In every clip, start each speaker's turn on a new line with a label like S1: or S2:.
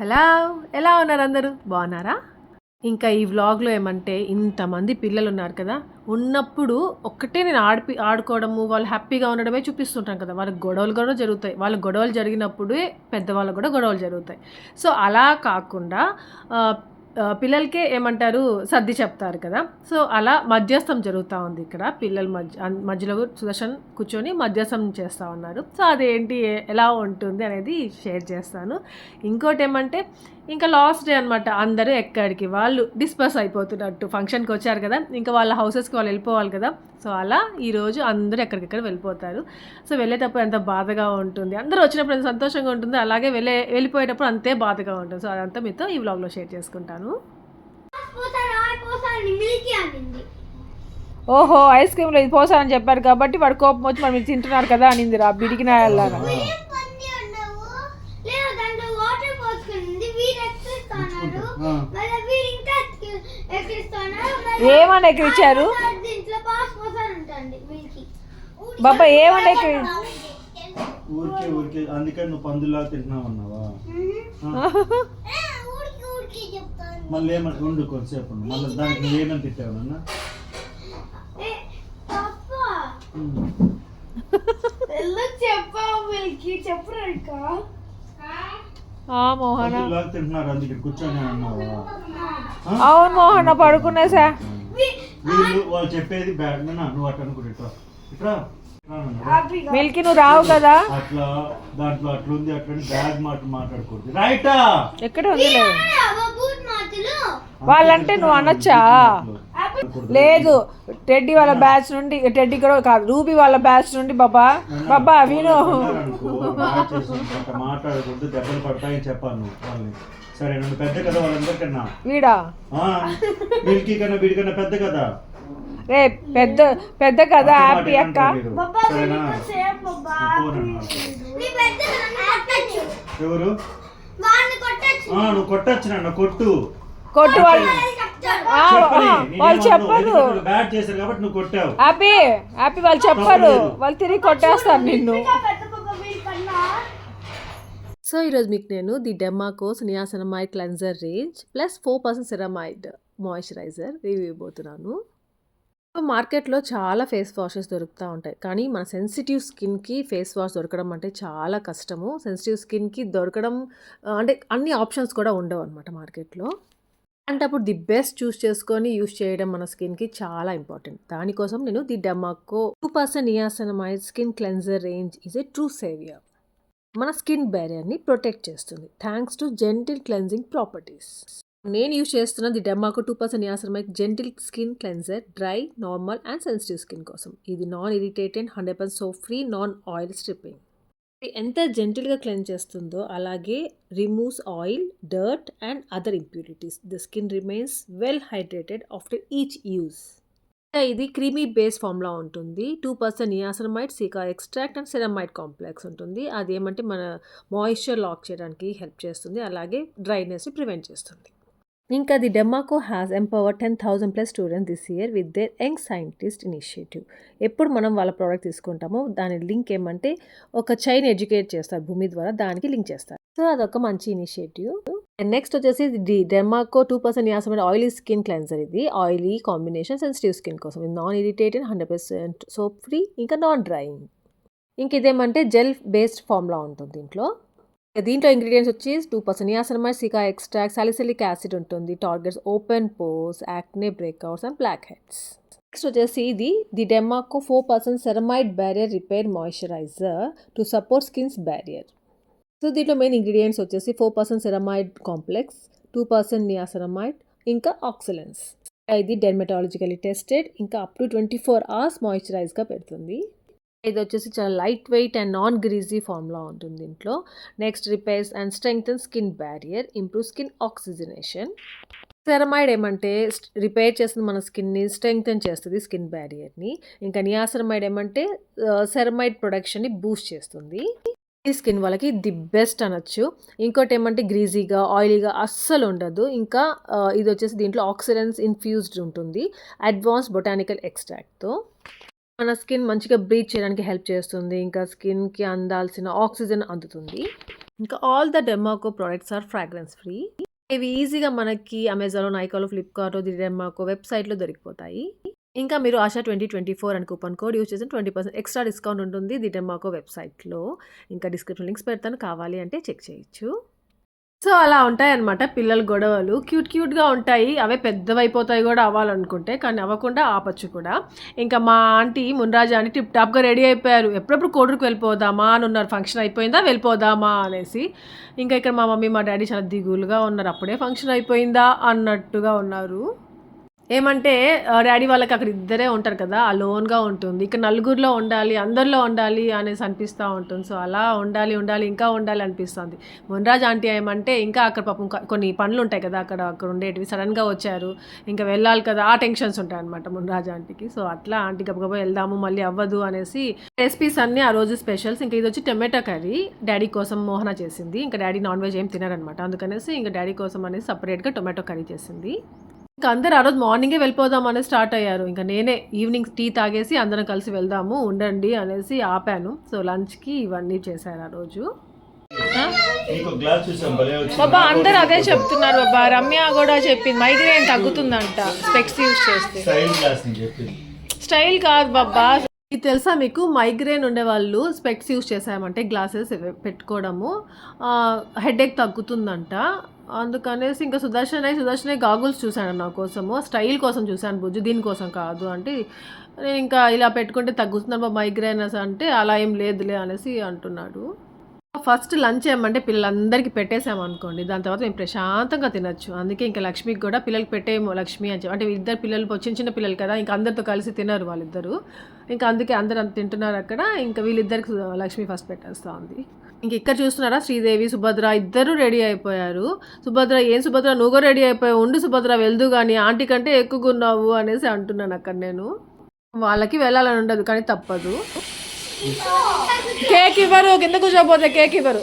S1: Hello ఎలా ఉన్నారు అందరూ? బాగున్నారా? ఇంకా ఈ వ్లాగ్లో ఏమంటే ఇంతమంది పిల్లలు ఉన్నారు కదా ఉన్నప్పుడు ఒక్కటే నేను ఆడిపి ఆడుకోవడము వాళ్ళు హ్యాపీగా ఉండడమే చూపిస్తుంటాను కదా వాళ్ళకి గొడవలు కూడా జరుగుతాయి. వాళ్ళ గొడవలు జరిగినప్పుడే పెద్దవాళ్ళు కూడా గొడవలు జరుగుతాయి. సో అలా కాకుండా పిల్లలకే ఏమంటారు? సర్ది చెప్తారు కదా. సో అలా మధ్యస్థం జరుగుతూ ఉంది ఇక్కడ. పిల్లల మధ్య మధ్యలో సుదర్శన్ కూర్చొని మధ్యస్థం చేస్తూ ఉన్నారు. సో అదేంటి? ఎలా ఉంటుంది అనేది షేర్ చేస్తాను. ఇంకోటి ఏమంటే ఇంకా లాస్ట్ డే అనమాట అందరూ ఎక్కడికి వాళ్ళు డిస్పర్స్ అయిపోతున్నట్టు. ఫంక్షన్కి వచ్చారు కదా. ఇంకా వాళ్ళ హౌసెస్కి వాళ్ళు వెళ్ళిపోవాలి కదా. సో అలా ఈరోజు అందరూ ఎక్కడికెక్కడ వెళ్ళిపోతారు. సో వెళ్ళేటప్పుడు ఎంత బాధగా ఉంటుంది. అందరూ వచ్చినప్పుడు ఎంత సంతోషంగా ఉంటుంది. అలాగే వెళ్ళే వెళ్ళిపోయేటప్పుడు అంతే బాధగా ఉంటుంది. సో అదంతా మీతో ఈ వ్లాగ్లో షేర్ చేసుకుంటాను. ఓహో ఐస్ క్రీమ్లో ఇది పోసానని చెప్పారు కాబట్టి వాడు కోపం వచ్చి మరి మీరు తింటున్నారు కదా అనింది రా బిడిగిన
S2: ఏం పంది అన్నావు లేదు దాంట్లో వాటర్ పోసుకుంది వీరు ఎక్కిస్తున్నారు మళ్ళీ వీరు ఇంకా ఎక్కి- ఎక్కిస్తున్నారు మళ్ళీ
S1: ఏమని ఎక్కిరిచ్చారు
S2: దీంట్లో పాస్ పోసాను ఉంటుంది మిల్కీ
S1: బాబా ఎక్కిరి
S3: ఊరికే ఊరికే అందుకని నువ్వు పందులా తింటున్నావు అన్నావా?
S2: ఊరికి ఊరికి చెప్తాను.
S3: మళ్ళీ ఏమని ఉండు కొంతసేపు. మళ్ళీ దానికి నువ్వు ఏమని తిట్టావు నాన్న తింటున్నారు అందుకే కూర్చొని అన్నావా?
S1: అవును మోహన పడుకునేసా.
S3: వీళ్ళు వాళ్ళు చెప్పేది బ్యాడ్ నువ్వు అట్లా అనుకుంటే ఇట్రా. నాన్న.
S1: మిల్కి నువ్వు రావు కదా.
S3: అట్లా దాంట్లో అట్లుంది అట్లని బ్యాడ్ మాట మాట్లాడకూడదు రైటా?
S1: ఎక్కడ
S2: మాటలు?
S1: వాళ్ళంటే నువ్వు అనొచ్చా? లేదు టెడ్డీ వాళ్ళ బ్యాచ్ నుండి టెడ్డీ కూడా కాదు రూబీ వాళ్ళ బ్యాచ్ నుండి బాబా. బాబా విను.
S3: మాట్లాడకూడదు దెబ్బలు పడతాయని చెప్పాను వాళ్ళని. సరే నన్ను పెద్ద కదా వాళ్ళందరికన్నా.
S1: వీడా?
S3: ఆ, వీళ్ళకి కన్నా వీడికన్నా పెద్ద కదా?
S1: రే పెద్ద పెద్ద కదా హ్యాపీ అక్క.
S3: ఏమంటారు మీరు? సరేనా? పోనన్నా.
S2: నీ పెద్ద కొట్టచ్చు.
S3: ఎవరు?
S2: వాడిని కొట్టచ్చు.
S3: ఆ, నువ్వు కొట్టచ్చు నన్ను కొట్టు.
S1: కొట్టు వాళ్ళు. చెప్పరు
S3: ఎందుకంటే బ్యాడ్ చేశారు కాబట్టి నువ్వు కొట్టావు.
S1: హ్యాపీ హ్యాపీ వాళ్ళు చెప్పరు. వాళ్ళు తిరిగి కొట్టేస్తారు నిన్ను. సో ఈరోజు మీకు నేను the Derma Co's niacinamide cleanser range plus four percent ceramide moisturiser review ఇవ్వబోతున్నాను. మార్కెట్లో చాలా ఫేస్ వాషెస్ దొరుకుతూ ఉంటాయి. కానీ మన సెన్సిటివ్ స్కిన్కి ఫేస్ వాష్ దొరకడం అంటే చాలా కష్టము. సెన్సిటివ్ స్కిన్కి దొరకడం అంటే అన్ని ఆప్షన్స్ కూడా ఉండవు అనమాట మార్కెట్లో. అంటే అప్పుడు ది బెస్ట్ చూస్ చేసుకొని యూస్ చేయడం మన స్కిన్కి చాలా ఇంపార్టెంట్. దానికోసం నేను the Derma Co two percent niacinamide skin cleanser range is a true saviour. మన స్కిన్ బ్యారియర్ని ప్రొటెక్ట్ చేస్తుంది. Thanks to gentle cleansing properties. నేను యూజ్ చేస్తున్నది Derma Co two percent యాసర్మైక్ gentle skin cleanser dry normal and sensitive skin కోసం. ఇది non irritated hundred percent soap free non oil stripping ఎంత జెంటిల్గా cleanse చేస్తుందో అలాగే removes oil dirt and other impurities the skin remains well hydrated after each use ఇది creamy base ఫామ్లో ఉంటుంది. Two percent niacinamide cica extract and ceramide complex ఉంటుంది. అది ఏమంటే మన మాయిశ్చర్ లాక్ చేయడానికి హెల్ప్ చేస్తుంది. అలాగే డ్రైనెస్ని ప్రివెంట్ చేస్తుంది. ఇంకా the Derma Co has empower ten thousand plus student this year with their young scientist initiative. ఎప్పుడు మనం వాళ్ళ ప్రోడక్ట్ తీసుకుంటామో దాని లింక్ ఏమంటే ఒక చైన్ ఎడ్యుకేట్ చేస్తారు భూమి ద్వారా దానికి లింక్ చేస్తారు. సో అదొక మంచి ఇనిషియేటివ్. నెక్స్ట్ వచ్చేసి the Derma Co two percent యాసమైన oily skin cleanser ఇది. ఆయిలీ కాంబినేషన్ సెన్సిటివ్ స్కిన్ కోసం. ఇది non irritated hundred percent soap free ఇంకా నాన్ డ్రైయింగ్ ఇంక ఇదేమంటే జెల్ బేస్డ్ ఫామ్లా ఉంటుంది దీంట్లో. దీంట్లో ఇంగ్రీడియంట్స్ వచ్చి two percent niacinamide cica extract salicylic acid ఉంటుంది targets open pores acne breakouts and blackheads next వచ్చేసి ఇది the Derma Co four percent ceramide barrier repair moisturiser to support skin's barrier so దీంట్లో main ingredients వచ్చేసి four percent ceramide complex two percent niacinamide ఇంకా ఆక్సిలెన్స్ ఇది dermatologically tested ఇంకా up to twenty four hours మాయిశ్చరైజ్గా పెడుతుంది. ఇది వచ్చేసి చాలా lightweight and non greasy ఫామ్లో ఉంటుంది దీంట్లో next repairs and strength skin barrier improve skin oxygenation. Ceramide ఏమంటే రిపేర్ చేస్తుంది మన స్కిన్ని స్ట్రెంగ్తన్ చేస్తుంది స్కిన్ బ్యారియర్ని. ఇంకా నియాసరమైడ్ ఏమంటే సెరమైడ్ ప్రొడక్షన్ని బూస్ట్ చేస్తుంది. ఈ స్కిన్ వాళ్ళకి ది బెస్ట్ అనొచ్చు. ఇంకోటి ఏమంటే గ్రీజీగా ఆయిలీగా అస్సలు ఉండదు. ఇంకా ఇది వచ్చేసి దీంట్లో ఆక్సిడెన్స్ ఇన్ఫ్యూజ్డ్ ఉంటుంది. అడ్వాన్స్ బొటానికల్ ఎక్స్ట్రాక్ట్తో. మన స్కిన్ మంచిగా బ్రీత్ చేయడానికి హెల్ప్ చేస్తుంది. ఇంకా స్కిన్‌కి అందాల్సిన ఆక్సిజన్ అందుతుంది. ఇంకా all the Derma Co products are fragrance free. ఇవి ఈజీగా మనకి అమెజాన్‌లో, నైకాలో, ఫ్లిప్‌కార్ట్‌లో, ది వెబ్‌సైట్‌లో దొరికిపోతాయి. ఇంకా మీరు ఆశా 2024 అని కూపన్ కోడ్ యూజ్ చేస్తే 20% ఎక్స్ట్రా డిస్కౌంట్ ఉంటుంది ది డెమాకో వెబ్‌సైట్‌లో. ఇంకా డిస్క్రిప్షన్ లింక్స్ పెడతాను కావాలి అంటే చెక్ చేయొచ్చు. సో, అలా ఉంటాయి అనమాట పిల్లల గొడవలు. క్యూట్ క్యూట్‌గా ఉంటాయి. అవే పెద్దవైపోతాయి కూడా అవ్వాలనుకుంటే. కానీ అవ్వకుండా ఆపచ్చు కూడా. ఇంకా మా ఆంటీ మున్రాజా అని టిప్ టాప్‌గా రెడీ అయిపోయారు. ఎప్పుడప్పుడు కోడూరుకి వెళ్ళిపోదామా అని ఉన్నారు. ఫంక్షన్ అయిపోయిందా? వెళ్ళిపోదామా అనేసి. ఇంకా ఇక్కడ మా మమ్మీ, మా డాడీ చాలా దిగులుగా ఉన్నారు. అప్పుడే ఫంక్షన్ అయిపోయిందా అన్నట్టుగా ఉన్నారు. ఏమంటే డాడీ వాళ్ళకి అక్కడ ఇద్దరే ఉంటారు కదా! ఆ లోన్గా ఉంటుంది. ఇక్కడ నలుగురిలో ఉండాలి, అందరిలో ఉండాలి అనేసి అనిపిస్తూ ఉంటుంది. సో, అలా ఉండాలి, ఉండాలి, ఇంకా ఉండాలి అనిపిస్తుంది. మున్రాజ్ ఆంటీ ఏమంటే ఇంకా అక్కడ పాపం కొన్ని పనులు ఉంటాయి కదా! అక్కడ అక్కడ ఉండేటివి సడన్గా వచ్చారు. ఇంకా వెళ్ళాలి కదా! ఆ టెన్షన్స్ ఉంటాయన్నమాట మున్రాజ్ ఆంటీకి. సో, అట్లా ఆంటీ గబగబా వెళ్దాము మళ్ళీ అవ్వదు అనేసి రెసిపీస్ అన్నీ ఆ రోజు స్పెషల్స్. ఇంకా ఇది వచ్చి టొమాటో కర్రీ డాడీ కోసం మోహన చేసింది. ఇంకా డాడీ నాన్ వెజ్ ఏం తినరనమాట. అందుకనేసి ఇంకా డాడీ కోసం అనేసి సపరేట్గా టొమాటో కర్రీ చేసింది. ఇంకా అందరూ ఆ రోజు మార్నింగే వెళ్ళిపోదాం అనేసి స్టార్ట్ అయ్యారు. ఇంకా నేనే ఈవినింగ్ టీ తాగేసి అందరం కలిసి వెళ్దాము ఉండండి అనేసి ఆపాను. సో, లంచ్‌కి ఇవన్నీ చేశారు ఆ రోజు. బాబా అందరూ అదే. చెప్తున్నారు బాబా. రమ్య కూడా చెప్పింది మైగ్రేన్ తగ్గుతుందంట స్పెక్స్ యూజ్ చేస్తే.
S3: స్టైల్
S1: కాదు బాబా. ఇది తెలుసా మీకు మైగ్రేన్ ఉండేవాళ్ళు స్పెక్స్ యూజ్ చేసామంటే గ్లాసెస్ పెట్టుకోవడము హెడేక్ తగ్గుతుందంట. అందుకనేసి ఇంకా సుదర్శన్ అయి సుదర్శనే గాగుల్స్ చూశాను నా కోసము. స్టైల్ కోసం చూశాను బుజ్జు దీనికోసం కాదు అంటే నేను ఇంకా ఇలా పెట్టుకుంటే తగ్గుతుందమ్మా మైగ్రేనస్ అంటే అలా ఏం లేదులే అనేసి అంటున్నాడు. ఫస్ట్ లంచ్ ఏమంటే పిల్లలందరికీ పెట్టేసామనుకోండి. దాని తర్వాత మేము ప్రశాంతంగా తినచ్చు అందుకే ఇంకా లక్ష్మికి కూడా పిల్లలకి పెట్టేయము లక్ష్మి అని చెప్పి. అంటే ఇద్దరు పిల్లలు చిన్న చిన్న పిల్లలు కదా! ఇంకా అందరితో కలిసి తినరు వాళ్ళిద్దరూ. ఇంకా అందుకే అందరూ అంత తింటున్నారు అక్కడ. ఇంకా వీళ్ళిద్దరికి లక్ష్మి ఫస్ట్ పెట్టేస్తా ఉంది. ఇంక ఇక్కడ చూస్తున్నారా శ్రీదేవి, సుభద్ర ఇద్దరు రెడీ అయిపోయారు. సుభద్ర ఏం సుభద్ర నువ్వు కూడా రెడీ అయిపోయావు. ఉండు సుభద్ర వెళ్దువు గాని ఆంటీ కంటే ఎక్కువగున్నావు అనేసి అంటున్నాను అక్కడ నేను. వాళ్ళకి వెళ్ళాలని ఉండదు కానీ తప్పదు. కేక్ ఇవ్వరు కింద కూర్చోపోతే కేక్ ఇవ్వరు.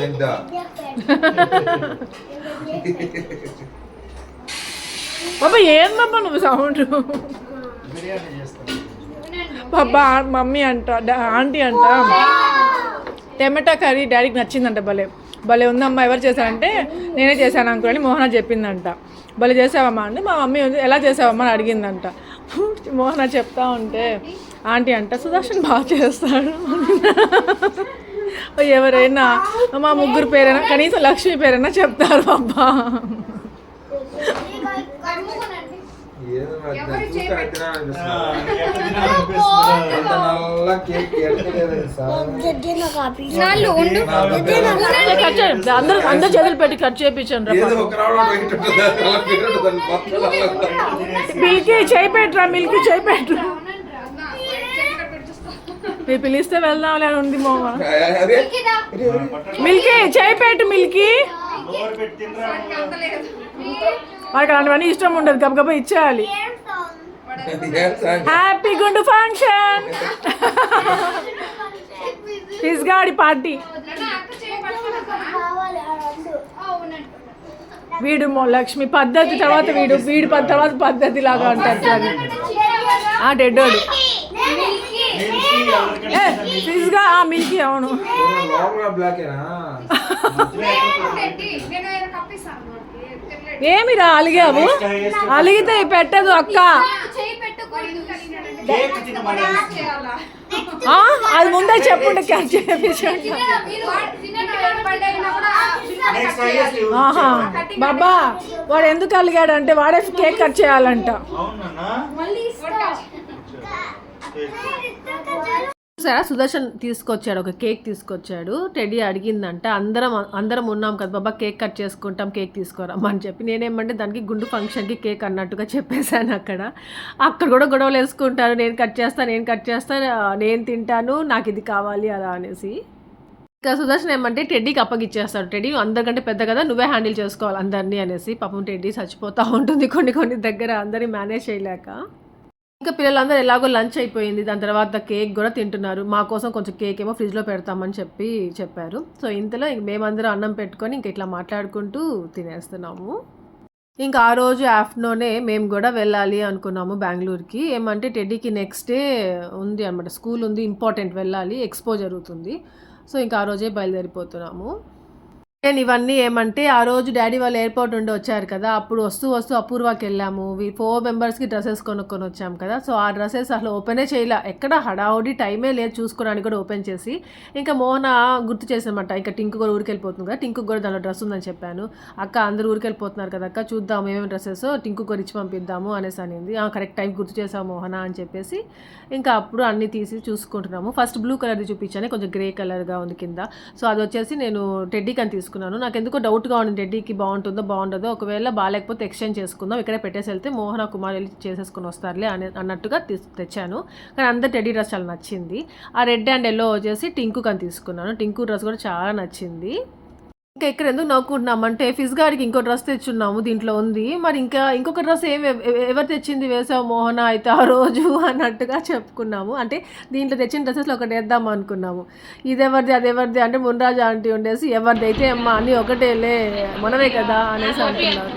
S4: ఎంత
S5: బాబా ఏం బాబా నువ్వు సౌండ్
S3: బిర్యానీ చేస్తాను.
S5: బాబా మమ్మీ అంట ఆంటీ అంట టమాటా కర్రీ డాడీకి నచ్చిందంట భలే భలే ఉందమ్మా ఎవరు చేశారంటే నేనే చేశాను అంకుల్ అని మోహన చెప్పిందంట భలే చేసావమ్మా అంటే మా మమ్మీ ఉంది, ఎలా చేసావమ్మా అని అడిగిందంట మోహన చెప్తా ఉంటే ఆంటీ అంట సుదర్శన్ బాగా చేస్తాడు ఎవరైనా మా ముగ్గురు పేరైనా కనీసం లక్ష్మి పేరైనా చెప్తారు అబ్బా.
S1: అందరూ అందరు చేతులు పెట్టి కట్ చేయించండి.
S5: మిల్కీ చేయి పెట్టురా మిల్కీ చేయి పెట్టు మీరు పిలిస్తే వెళ్దాంలే అని ఉంది మోమ. మిల్కీ చేయి పెట్టు మిల్కీ? వాడికి అలాంటివన్నీ ఇష్టం ఉండదు గబగబా ఇచ్చేయాలి? హ్యాపీ గుండు ఫంక్షన్. పిజ్గాడి పార్టీ. వీడు మో లక్ష్మి పద్ధతి తర్వాత వీడు వీడు తర్వాత పద్ధతి లాగా అంటారు అది ఆ డెడ్డోడు ఆ మిల్కీ అవును ఏమిరా అలిగావు? అలిగితే పెట్టదు అక్క. అది ముందే ఆహా బాబా వాడు ఎందుకు అలిగాడు అంటే వాడే కేక్ కట్ చేయాలంట.
S3: అవునన్నా
S1: చూసారా? సుదర్శన్ తీసుకొచ్చాడు ఒక కేక్ తీసుకొచ్చాడు. టెడ్డీ అడిగిందంట అందరం అందరం ఉన్నాం కదా బాబా కేక్ కట్ చేసుకుంటాం కేక్ తీసుకురామని అని చెప్పి. నేనేమంటే దానికి గుండు ఫంక్షన్కి కేక్ అన్నట్టుగా చెప్పేశాను అక్కడ. అక్కడ కూడా గొడవలు వేసుకుంటారు నేను కట్ చేస్తాను నేను కట్ చేస్తాను నేను తింటాను నాకు ఇది కావాలి అలా అనేసి. ఇంకా సుదర్శన్ ఏమంటే టెడ్డీకి అప్పగిచ్చేస్తాడు టెడ్డీ అందరికంటే పెద్ద కదా నువ్వే హ్యాండిల్ చేసుకోవాలి అందరినీ అనేసి. పాపం టెడ్డీ చచ్చిపోతూ ఉంటుంది కొన్ని కొన్ని దగ్గర అందరినీ మేనేజ్ చేయలేక. ఇంకా పిల్లలందరూ ఎలాగో లంచ్ అయిపోయింది. దాని తర్వాత కేక్ కూడా తింటున్నారు. మా కోసం కొంచెం కేక్ ఏమో ఫ్రిడ్జ్లో పెడతామని చెప్పి చెప్పారు. సో ఇంతలో ఇంక మేమందరం అన్నం పెట్టుకొని ఇంక ఇట్లా మాట్లాడుకుంటూ తినేస్తున్నాము. ఇంకా ఆ రోజు ఆఫ్టర్నూనే మేము కూడా వెళ్ళాలి అనుకున్నాము బెంగళూరుకి. ఏమంటే టెడ్డీకి నెక్స్ట్ డే ఉంది అనమాట స్కూల్ ఉంది ఇంపార్టెంట్ వెళ్ళాలి ఎక్స్పో జరుగుతుంది. సో ఇంకా ఆ రోజే బయలుదేరిపోతున్నాము. నేను ఇవన్నీ ఏమంటే ఆ రోజు డాడీ వాళ్ళు ఎయిర్పోర్ట్ నుండి వచ్చారు కదా అప్పుడు వస్తూ వస్తూ అపూర్వాకి వెళ్ళాము. ఫోర్ మెంబర్స్కి డ్రెస్సెస్ కొనుక్కొని వచ్చాము కదా సో ఆ డ్రెస్సెస్ అసలు ఓపెనే చేయలే. ఎక్కడ హడావుడి టైమే లేదు చూసుకోవడానికి కూడా ఓపెన్ చేసి. ఇంకా మోహన గుర్తు చేసామంట ఇంకా టింకు కూడా ఊరికి వెళ్ళిపోతుంది కదా టింకు కూడా దానిలో డ్రెస్ ఉందని చెప్పాను. అక్క అందరూ ఊరికి వెళ్ళిపోతున్నారు కదా అక్క చూద్దాం ఏమేమి డ్రెస్సెస్ టింకు కూడా ఇచ్చి పంపిద్దాము అనేసి అనింది. కరెక్ట్ టైం గుర్తు చేసాము మోహన అని చెప్పేసి. ఇంకా అప్పుడు అన్నీ తీసి చూసుకుంటున్నాము. ఫస్ట్ బ్లూ కలర్ది చూపించాను కొంచెం గ్రే కలర్గా ఉంది కింద. సో అది వచ్చేసి నేను టెడ్డీకి అని తీసుకున్నాను. తీసుకున్నాను. నాకు ఎందుకో డౌట్గా ఉంది. రెడ్డికి బాగుంటుందో బాగుంటుందో ఒకవేళ బాగాలేకపోతే ఎక్స్చేంజ్ చేసుకుందాం. ఇక్కడే పెట్టేసి వెళ్తే మోహన కుమార్ వెళ్ళి చేసేసుకుని వస్తారులే అని అన్నట్టుగా తీస్- తెచ్చాను. కానీ అందరు టెడ్డీ డ్రెస్ చాలా నచ్చింది. ఆ రెడ్ అండ్ ఎల్లో వచ్చేసి టింకు కానీ తీసుకున్నాను. టింకు డ్రెస్ కూడా చాలా నచ్చింది. ఇంకా ఎక్కడ ఎందుకు నవ్వుకుంటున్నాం? అంటే ఫిజ్ గారికి ఇంకో డ్రెస్ తెచ్చున్నాము దీంట్లో ఉంది. మరి ఇంకా ఇంకొక డ్రెస్ ఏం ఎవరు తెచ్చింది వేసావు మోహన అయితే ఆ రోజు అన్నట్టుగా చెప్పుకున్నాము. అంటే దీంట్లో తెచ్చిన డ్రెస్సెస్లో ఒకటి వేద్దాం అనుకున్నాము. ఇది ఎవరిది అది ఎవరిది అంటే మున్రాజు ఆంటీ ఉండేసి ఎవరిది అయితే అమ్మ అన్నీ ఒకటేలే మనమే కదా అనేసి అంటున్నారు.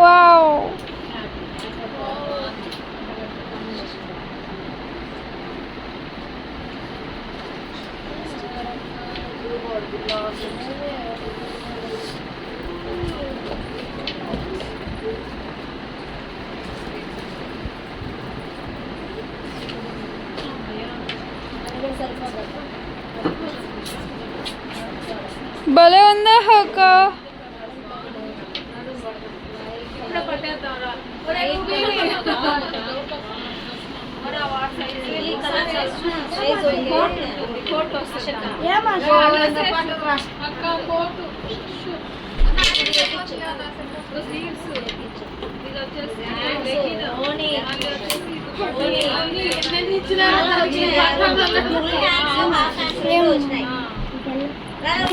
S5: వావ్ భలే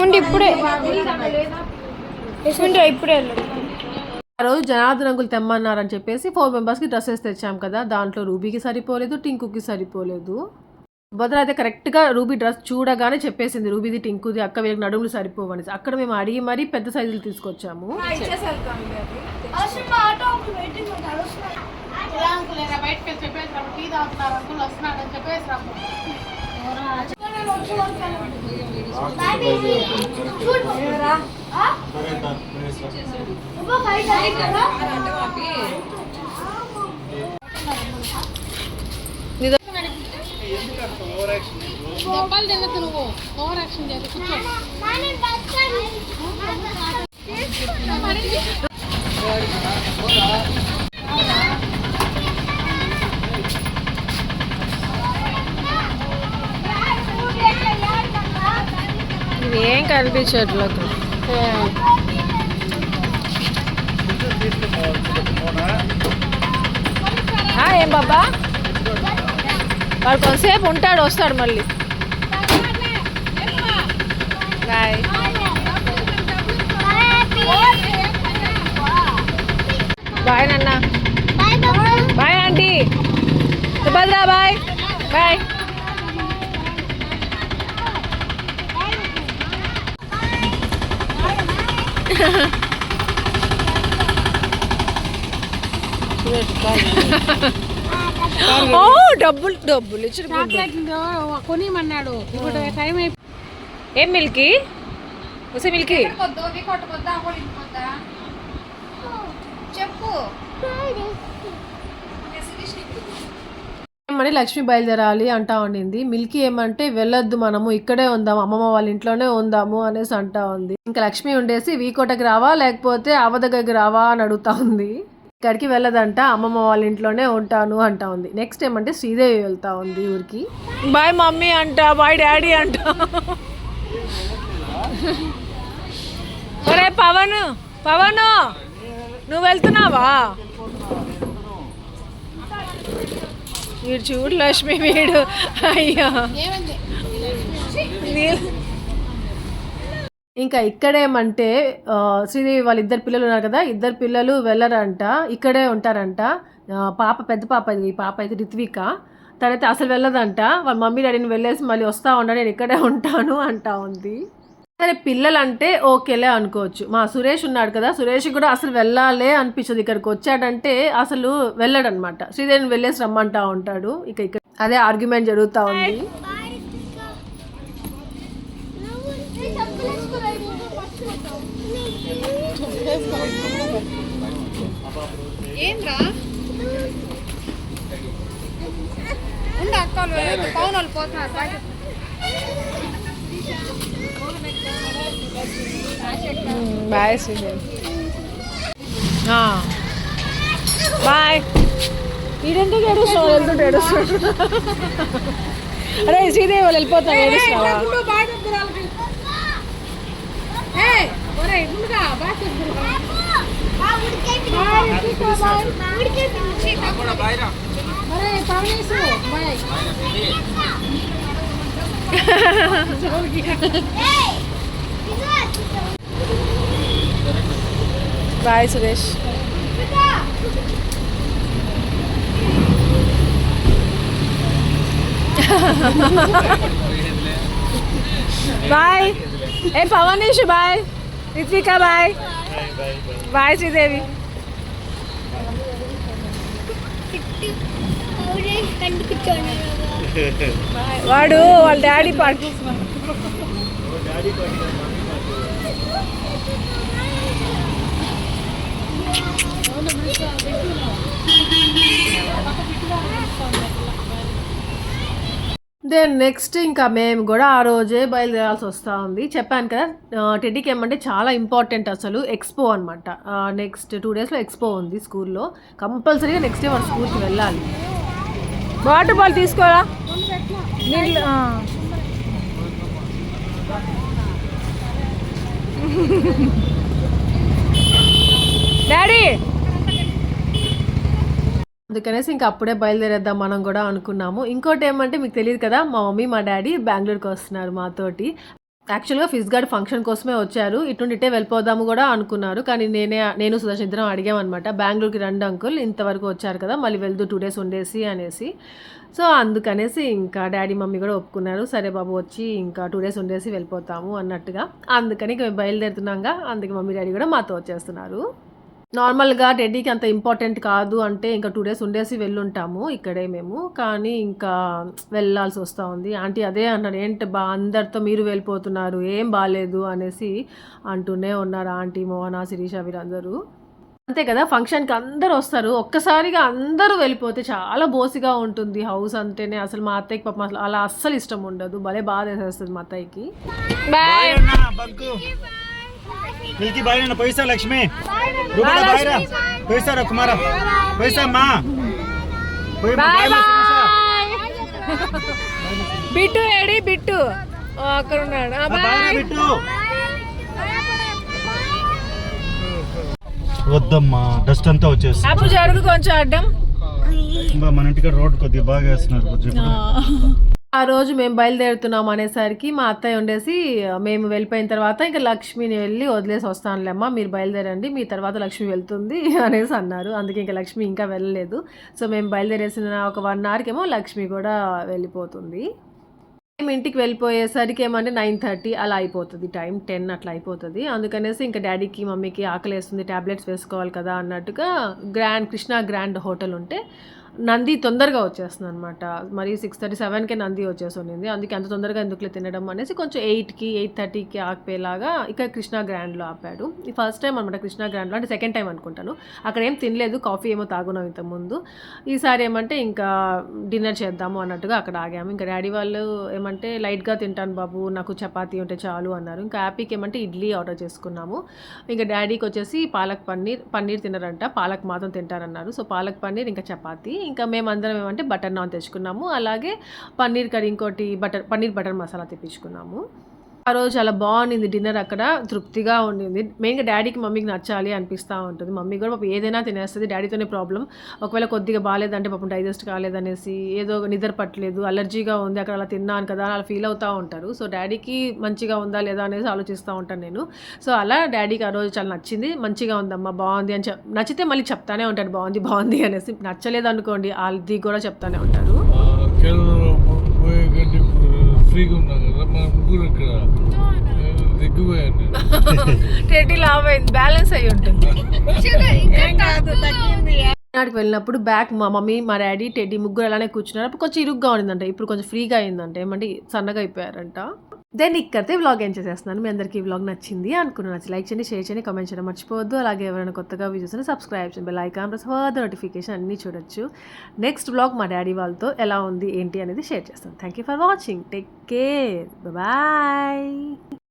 S5: ఉండి ఇప్పుడే.
S1: ఆ రోజు జనార్దన్ అంకుల్ తెమ్మన్నారని చెప్పేసి ఫోర్ మెంబర్స్కి డ్రెస్సెస్ తెచ్చాం కదా దాంట్లో రూబీకి సరిపోలేదు టింకుకి సరిపోలేదు. భద్ర అయితే కరెక్ట్గా రూబీ డ్రెస్ చూడగానే చెప్పేసింది రూబీది టింకుది అక్క వీళ్ళకి నడుములు సరిపోవని. అక్కడ మేము అడిగి మరీ పెద్ద సైజులు తీసుకొచ్చాము.
S2: అవసరం ఆటో అంకుల్? వెయిటింగ్ ఉంటారు
S3: సరే తా, వేస్తా.
S1: ఇది ఏం కనిపించట్లేదు ఏం బాబా? వాడు కొంతసేపు ఉంటాడు వస్తాడు మళ్ళీ. బాయ్. బాయ్ నాన్న.
S2: Bye
S1: aunty. Subhadra bye. Bye. ఓ డబ్బులు డబ్బులు ఇచ్చిన
S6: కొనిమన్నాడు ఇప్పుడు టైం అయిపోయింది
S1: ఏం మిల్కీ? వస్తే మిల్కీ?
S2: చెప్పు.
S1: ఏమని లక్ష్మి బయలుదేరాలి అంటా ఉండింది. మిల్కీ ఏమంటే వెళ్ళొద్దు మనము ఇక్కడే ఉందాము అమ్మమ్మ వాళ్ళ ఇంట్లోనే ఉందాము అనేసి అంటా ఉంది. ఇంకా లక్ష్మి ఉండేసి వీకోటకి రావా లేకపోతే అవ దగ్గరికి రావా? అని అడుగుతా ఉంది. ఇక్కడికి వెళ్ళదంట అమ్మమ్మ వాళ్ళ ఇంట్లోనే ఉంటాను అంటా ఉంది. నెక్స్ట్ ఏమంటే శ్రీదేవి వెళ్తా ఉంది ఊరికి. బాయ్ మమ్మీ అంట బాయ్ డాడీ అంట. ఒరే పవన్ పవన్ నువ్వు వెళ్తున్నావా? వీడు చూడు లక్ష్మి వీడు. అయ్యా. ఇంకా ఇక్కడేమంటే శ్రీదేవి వాళ్ళ ఇద్దరు పిల్లలు ఉన్నారు కదా ఇద్దరు పిల్లలు వెళ్ళరంట ఇక్కడే ఉంటారంట. పాప పెద్ద పాప ఈ పాప అయితే రిత్విక. తనైతే అసలు వెళ్ళదంట. వాళ్ళ మమ్మీ డాడీని వెళ్ళేసి మళ్ళీ వస్తా ఉండ నేను ఇక్కడే ఉంటాను అంటా ఉంది. సరే పిల్లలంటే ఓకేలే అనుకోవచ్చు. మా సురేష్ ఉన్నాడు కదా సురేష్ కూడా అసలు వెళ్ళాలే అనిపించదు ఇక్కడికి వచ్చాడంటే అసలు వెళ్ళాడనమాట. శ్రీదేవిని వెళ్ళేసి రమ్మంటా ఉంటాడు. ఇక ఇక్కడ అదే ఆర్గ్యుమెంట్ జరుగుతూ ఉంది.
S6: వాళ్ళు పోతున్నారు.
S5: Bye Sridevi bye. ఈడెందుకు ఏడుస్తున్నావు? వెళ్తుంటే ఏడుస్తున్నాడు అరే శ్రీదేవి వాళ్ళు వెళ్ళిపోతాను ఏడుస్తున్నావా?
S6: ఉండు, బాయ్ చెప్పు వాళ్ళకి. ఏయ్, ఒరేయ్, ఉండుగా, బాయ్ చెప్పు.
S2: ఆ ఉడికేపి.
S6: Bye, Ritvika, bye.
S2: ఉడికేపి.
S6: ఒరేయ్, పవనేశు, బాయ్.
S2: ఏయ్, ఇదిగో రిత్విక.
S5: బాయ్ సురేష్ బాయ్ ఏ Pavanesh bye Ritvika bye bye Sridevi
S2: అవునే, కనిపించాను.
S5: వాడు వాళ్ళ డాడీ పాటు
S1: దెన్ నెక్స్ట్ ఇంకా మేము కూడా ఆ రోజే బయలుదేరాల్సి వస్తూ ఉంది. చెప్పాను కదా టెడ్డీకి ఏమంటే చాలా ఇంపార్టెంట్ అసలు ఎక్స్పో అనమాట నెక్స్ట్ టూ డేస్లో ఎక్స్పో ఉంది స్కూల్లో. కంపల్సరీగా నెక్స్ట్ డే వాడు స్కూల్కి వెళ్ళాలి.
S5: వాటర్ బాల్ తీసుకోరా? డాడీ
S1: అందుకనేసి ఇంకా అప్పుడే బయలుదేరేద్దాం మనం కూడా అనుకున్నాము. ఇంకోటి ఏమంటే మీకు తెలియదు కదా మా మమ్మీ మా డాడీ బెంగళూరుకి వస్తున్నారు మాతోటి. యాక్చువల్గా ఫిజ్ గార్డ్ ఫంక్షన్ కోసమే వచ్చారు. ఇటు వెళ్ళిపోదాము కూడా అనుకున్నారు. కానీ నేనే నేను సుదర్శన్ ఇద్దరం అడిగామన్నమాట బెంగళూరుకి రండి అంకుల్ ఇంతవరకు వచ్చారు కదా మళ్ళీ వెళ్తూ టూ డేస్ ఉండేసి అనేసి. సో అందుకనేసి ఇంకా డాడీ మమ్మీ కూడా ఒప్పుకున్నారు. సరే బాబు వచ్చి ఇంకా టూ డేస్ ఉండేసి వెళ్ళిపోతాము అన్నట్టుగా. అందుకని ఇక మేము బయలుదేరుతున్నాగా. అందుకే మమ్మీ డాడీ కూడా మాతో వచ్చేస్తున్నారు. నార్మల్గా టెడ్డీకి అంత ఇంపార్టెంట్ కాదు అంటే ఇంకా టూ డేస్ ఉండేసి వెళ్ళుంటాము ఇక్కడే మేము. కానీ ఇంకా వెళ్ళాల్సి వస్తూ ఉంది. ఆంటీ అదే అన్నారు ఏంటి బా అందరితో మీరు వెళ్ళిపోతున్నారు ఏం బాగాలేదు అనేసి అంటూనే ఉన్నారు ఆంటీ మోహన శిరీష వీరందరూ. అంతే కదా ఫంక్షన్కి అందరూ వస్తారు. ఒక్కసారిగా అందరూ వెళ్ళిపోతే చాలా బోసిగా ఉంటుంది హౌస్ అంటేనే. అసలు మా అత్తయ్యకి పాపం అసలు అలా అస్సలు ఇష్టం ఉండదు. భలే బాధ వేసేస్తుంది మా అత్తయ్యకి.
S5: బాయ్
S3: బంకు మిల్కి బాయ్ అన్న పైసా లక్ష్మి? రూపాయ బాయ్ రా. పైసా రా కుమార? పైసా అమ్మా? పోయి మా బాయ్ మా సురేషా.
S5: బిట్టు ఏడి? బిట్టు. అక్కడ ఉన్నాడు.
S3: బిట్టు. వద్దమ్మా డస్ట్ అంతా వచ్చేసి
S5: అప్పుడు జరుగు కొంచెం అడ్డం.
S3: మన ఇంటికి రోడ్ కొద్దిగా బాగా వేస్తున్నారు
S1: ఆ రోజు మేము బయలుదేరుతున్నాం అనేసరికి మా అత్తయ్య ఉండేసి మేము వెళ్ళిపోయిన తర్వాత ఇంకా లక్ష్మిని వెళ్ళి వదిలేసి వస్తానులేమ్మా మీరు బయలుదేరండి మీ తర్వాత లక్ష్మి వెళ్తుంది అనేసి అన్నారు. అందుకే ఇంకా లక్ష్మి ఇంకా వెళ్ళలేదు. సో మేము బయలుదేరేసిన ఒక వన్ అవర్కేమో లక్ష్మి కూడా వెళ్ళిపోతుంది. మేము ఇంటికి వెళ్ళిపోయేసరికి ఏమంటే నైన్ థర్టీ అలా అయిపోతుంది టైం టెన్ అట్లా అయిపోతుంది. అందుకనేసి ఇంకా డాడీకి మమ్మీకి ఆకలి వేస్తుంది ట్యాబ్లెట్స్ వేసుకోవాలి కదా అన్నట్టుగా గ్రాండ్ కృష్ణ గ్రాండ్ హోటల్ ఉంటే నంది తొందరగా వచ్చేస్తుంది అనమాట మరి సిక్స్ థర్టీ సెవెన్కే నంది వచ్చేసింది అందుకే అంత తొందరగా ఎందుకులే తినడం అనేసి కొంచెం ఎయిట్కి ఎయిట్ థర్టీకి ఆగిపోయేలాగా ఇక్కడ కృష్ణా గ్రాండ్లో ఆపాడు. ఈ ఫస్ట్ టైం అనమాట కృష్ణా గ్రాండ్లో అంటే సెకండ్ టైం అనుకుంటాను. అక్కడ ఏం తినలేదు కాఫీ ఏమో తాగున్నాం ఇంతకుముందు ఈసారి ఏమంటే ఇంకా డిన్నర్ చేద్దాము అన్నట్టుగా అక్కడ ఆగాము. ఇంకా డాడీ వాళ్ళు ఏమంటే లైట్గా తింటాను బాబు నాకు చపాతీ ఉంటే చాలు అన్నారు. ఇంకా హ్యాపీకి ఏమంటే ఇడ్లీ ఆర్డర్ చేసుకున్నాము. ఇంకా డాడీకి వచ్చేసి పాలక్ పన్నీర్ పన్నీర్ తినరంట పాలక్ మాత్రం తింటారన్నారు సో పాలక్ పన్నీర్ ఇంకా చపాతీ. ఇంకా మేమందరం ఏమంటే బటర్ నాన్ తెచ్చుకున్నాము. అలాగే పన్నీర్ కర్రీ ఇంకోటి బటర్ పన్నీర్ బటర్ మసాలా తెప్పించుకున్నాము. ఆ రోజు చాలా బాగుండింది డిన్నర్ అక్కడ తృప్తిగా ఉండింది. మెయిన్గా డాడీకి మమ్మీకి నచ్చాలి అనిపిస్తూ ఉంటుంది. మమ్మీ కూడా పాపం ఏదైనా తినేస్తుంది డాడీతోనే ప్రాబ్లం ఒకవేళ కొద్దిగా బాగాలేదంటే పాపం డైజెస్ట్ కాలేదనేసి ఏదో నిద్ర పట్టలేదు అలర్జీగా ఉంది అక్కడ అలా తిన్నాను కదా అలా ఫీల్ అవుతూ ఉంటారు. సో డాడీకి మంచిగా ఉందా లేదా అనేసి ఆలోచిస్తూ ఉంటాను నేను. సో అలా డాడీకి ఆ రోజు చాలా నచ్చింది. మంచిగా ఉందమ్మా బాగుంది అని చెప్ నచ్చితే మళ్ళీ చెప్తానే ఉంటాడు బాగుంది బాగుంది అనేసి. నచ్చలేదు అనుకోండి అది కూడా చెప్తానే ఉంటారు.
S7: ఫ్రీగా ఉన్నాం కదా మన ముగ్గురు ఇక్కడ దిగ్గిపోయాను నేను
S1: లావ్ అయింది బ్యాలెన్స్ అయ్యి ఉంటుంది
S6: ఏం
S1: ఆడికి వెళ్ళినప్పుడు బ్యాక్ మా మమ్మీ మా డాడీ టెడ్డీ ముగ్గురు అలానే కూర్చున్నారు. అప్పుడు కొంచెం ఇరుగ్గా ఉండిందంట. ఇప్పుడు కొంచెం ఫ్రీగా అయిందంట. ఏమంటే సన్నగా అయిపోయారంట. దెన్ ఇక్కడితే వ్లాగ్ ఏం చేసేస్తున్నాను. మీ అందరికీ ఈ వ్లాగ్ నచ్చింది అనుకున్నాను నచ్చి లైక్ చేయండి షేర్ చేయండి కమెంట్ చేయడం మర్చిపోవద్దు. అలాగే ఎవరైనా కొత్తగా వీడియోస్ సబ్స్క్రైబ్ చేయండి. Bell icon plus further notification అన్నీ చూడొచ్చు. నెక్స్ట్ వ్లాగ్ మా డాడీ వాళ్ళతో ఎలా ఉంది ఏంటి అనేది షేర్ చేస్తాను. Thank you for watching. Take care. Bye.